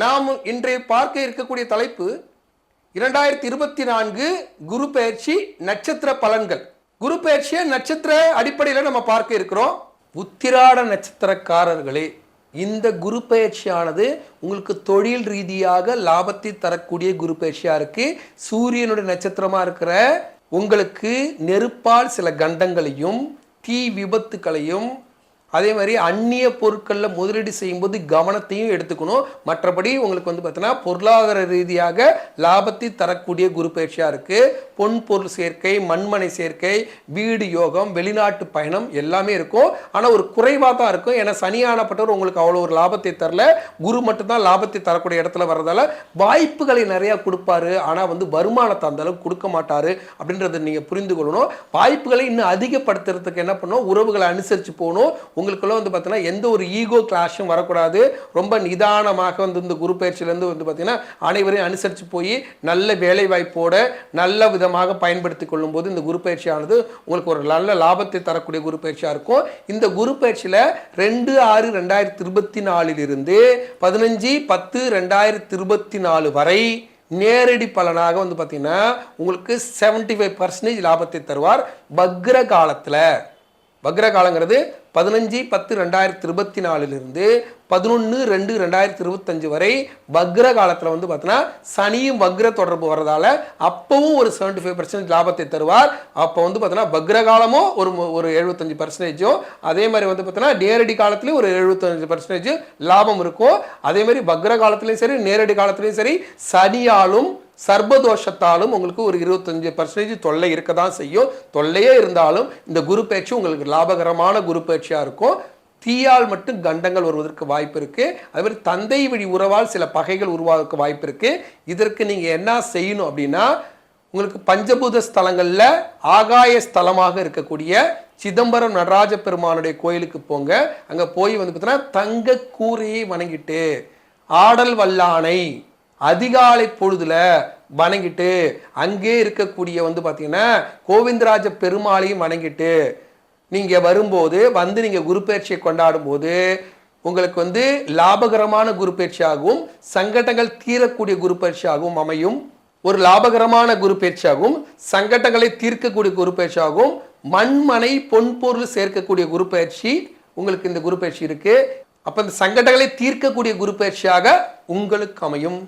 நாம் இன்றைய பார்க்க இருக்கக்கூடிய தலைப்பு இரண்டாயிரத்தி இருபத்தி நான்கு குரு பயிற்சி நட்சத்திர பலன்கள். குரு பயிற்சியை நட்சத்திர அடிப்படையில் நம்ம பார்க்க இருக்கிறோம். உத்திராட நட்சத்திரக்காரர்களே இந்த குரு பயிற்சியானது உங்களுக்கு தொழில் ரீதியாக லாபத்தை தரக்கூடிய குரு பயிற்சியாக இருக்கு. சூரியனுடைய நட்சத்திரமா இருக்கிற உங்களுக்கு நெருப்பால் சில கண்டங்களையும் தீ விபத்துக்களையும் அதே மாதிரி அந்நிய பொருட்களில் முதலீடு செய்யும்போது கவனத்தையும் எடுத்துக்கணும். மற்றபடி உங்களுக்கு வந்து பார்த்தீங்கன்னா பொருளாதார ரீதியாக லாபத்தை தரக்கூடிய குரு பயிற்சியாக இருக்குது பொன் பொருள் சேர்க்கை மண்மனை சேர்க்கை வீடு யோகம் வெளிநாட்டு பயணம் எல்லாமே இருக்கும். ஆனால் ஒரு குறைவாக தான் இருக்கும். ஏன்னா சனியானப்பட்டவர் உங்களுக்கு அவ்வளோ ஒரு லாபத்தை தரல. குரு மட்டும்தான் லாபத்தை தரக்கூடிய இடத்துல வர்றதால வாய்ப்புகளை நிறையா கொடுப்பாரு. ஆனால் வந்து வருமானத்தை அந்த அளவுக்கு கொடுக்க மாட்டார் அப்படின்றத நீங்கள் புரிந்து கொள்ளணும். வாய்ப்புகளை இன்னும் அதிகப்படுத்துறதுக்கு என்ன பண்ணணும்? உறவுகளை அனுசரித்து போகணும். உங்களுக்குள்ளே வந்து பார்த்தீங்கன்னா எந்த ஒரு ஈகோ கிளாஷும் வரக்கூடாது. ரொம்ப நிதானமாக வந்து இந்த குரு பயிற்சியிலேருந்து வந்து பார்த்தீங்கன்னா அனைவரையும் அனுசரித்து போய் நல்ல வேலை வாய்ப்போட நல்ல விதமாக பயன்படுத்தி கொள்ளும்போது இந்த குரு பயிற்சியானது உங்களுக்கு ஒரு நல்ல லாபத்தை தரக்கூடிய குரு பயிற்சியாக இருக்கும். இந்த குரு பயிற்சியில் ரெண்டு ஆறு ரெண்டாயிரத்தி இருபத்தி நாலிலிருந்து பதினஞ்சு பத்து ரெண்டாயிரத்தி இருபத்தி நாலு வரை நேரடி பலனாக வந்து பார்த்திங்கன்னா உங்களுக்கு 75% ஃபைவ் பர்சன்டேஜ் லாபத்தை தருவார். பக்ர காலத்தில். வக்ர காலங்கிறது பதினஞ்சு பத்து ரெண்டாயிரத்தி இருபத்தி நாலுலேருந்து பதினொன்று ரெண்டு ரெண்டாயிரத்தி இருபத்தஞ்சு வரை வக்ர காலத்தில் வந்து பார்த்தீங்கன்னா சனியும் வக்ர தொடர்பு வர்றதால அப்பவும் ஒரு 75% ஃபைவ் பர்சன்டேஜ் லாபத்தை தருவார். அப்போ வந்து பார்த்தீங்கன்னா வக்ர காலமும் ஒரு ஒரு எழுபத்தஞ்சு பர்சன்டேஜும் அதே மாதிரி வந்து பார்த்தீங்கன்னா நேரடி காலத்துலேயும் ஒரு எழுபத்தஞ்சு பர்சன்டேஜ் லாபம் இருக்கும். அதே மாதிரி வக்ர காலத்துலேயும் சரி நேரடி காலத்துலேயும் சரி சனியாலும் சர்பதோஷத்தாலும் உங்களுக்கு ஒரு இருபத்தஞ்சு பர்சன்டேஜ் தொல்லை இருக்க தான் செய்யும். தொல்லையே இருந்தாலும் இந்த குரு பயிற்சி உங்களுக்கு லாபகரமான குரு பயிற்சியாக இருக்கும். தீயால் மட்டும் கண்டங்கள் வருவதற்கு வாய்ப்பு இருக்குது அதே மாதிரி தந்தை வழி உறவால் சில பகைகள் உருவாக வாய்ப்பு இருக்குது இதற்கு நீங்கள் என்ன செய்யணும் அப்படின்னா உங்களுக்கு பஞ்சபூத ஸ்தலங்களில் ஆகாய ஸ்தலமாக இருக்கக்கூடிய சிதம்பரம் நடராஜ பெருமானுடைய கோயிலுக்கு போங்க. அங்கே போய் வந்து பார்த்தீங்கன்னா தங்க கூரையை வணங்கிட்டு ஆடல் வல்லானை அதிகாலை பொழுதுல வணங்கிட்டு அங்கே இருக்கக்கூடிய வந்து பார்த்தீங்கன்னா கோவிந்தராஜ பெருமாளையும் வணங்கிட்டு நீங்கள் வரும்போது வந்து நீங்கள் குரு பயிற்சியை கொண்டாடும் போது உங்களுக்கு வந்து லாபகரமான குரு பயிற்சியாகவும் சங்கடங்கள் தீரக்கூடிய குரு பயிற்சியாகவும் அமையும். ஒரு லாபகரமான குரு பயிற்சியாகவும் சங்கடங்களை தீர்க்கக்கூடிய குரு பயிற்சியாகவும் மண்மனை பொன்பொருள் சேர்க்கக்கூடிய குரு பயிற்சி உங்களுக்கு இந்த குரு பயிற்சி இருக்கு. அப்ப இந்த சங்கடங்களை தீர்க்கக்கூடிய குரு பயிற்சியாக உங்களுக்கு அமையும்.